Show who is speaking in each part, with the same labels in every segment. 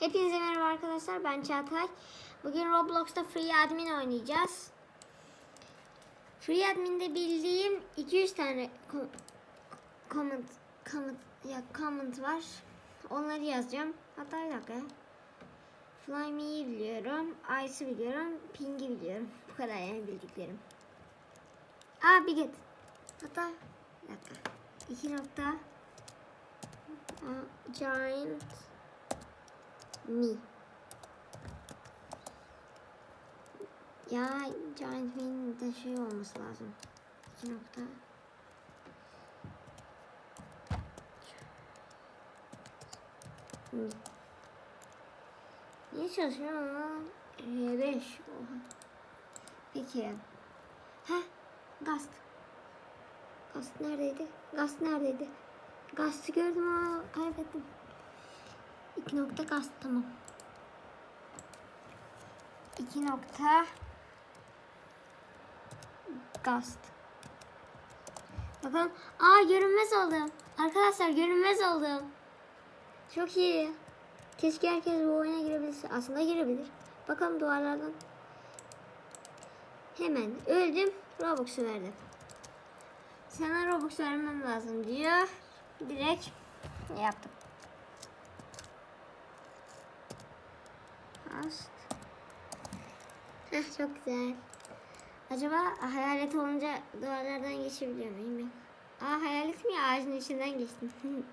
Speaker 1: Hepinize merhaba arkadaşlar. Ben Çağatay. Bugün Roblox'ta Free Admin oynayacağız. Free Admin'de bildiğim 200 tane com- comment comment ya comment var. Onları yazacağım. Hatta bir dakika. Fly Me'yi biliyorum. Ice'ı biliyorum. Ping'i biliyorum. Bu kadar yani bildiklerim. Aa Biget. Hatta bir dakika. İki nokta. Aa, Giant Me. Ya Giant Me'nin de şey olması lazım. İki nokta. Me. Niye çalışmıyor ama? R5. Oha. Peki. Heh. Gast. Gast neredeydi? Gast neredeydi? Gast'ı gördüm ama kaybettim. İki nokta gast tamam. İki nokta gast. Bakalım. Aa görünmez oldum. Arkadaşlar görünmez oldum. Çok iyi. Keşke herkes bu oyuna girebilse. Aslında girebilir. Bakalım duvarlardan. Hemen öldüm. Robux'u verdim. Sana Robux vermem lazım diyor. Direkt yaptım. Ast. Heh, çok güzel. Acaba hayalet olunca duvarlardan geçebiliyor muyum? Yok. Aa hayalet mi? Ağacın içinden geçtim.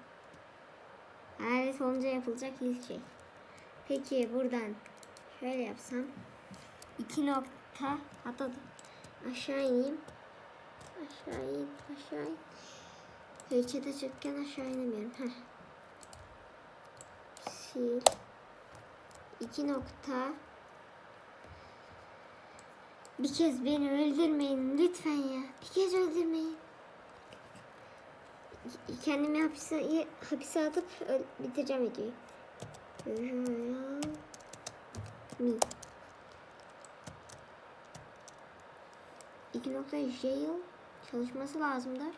Speaker 1: hayalet olunca yapılacak ilk şey. Peki buradan şöyle yapsam. iki nokta hatta aşağı ineyim. Aşağı in, aşağı in. Heyçete çıkken aşağı inemiyorum. Heh. Sil. İki nokta. Bir kez beni öldürmeyin lütfen ya. Bir kez öldürmeyin. Kendimi hapise, hapise atıp bitireceğim videoyu. Mi. İki nokta jail çalışması lazımdır.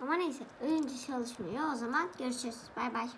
Speaker 1: Ama neyse önce çalışmıyor. O zaman görüşürüz. Bay bay.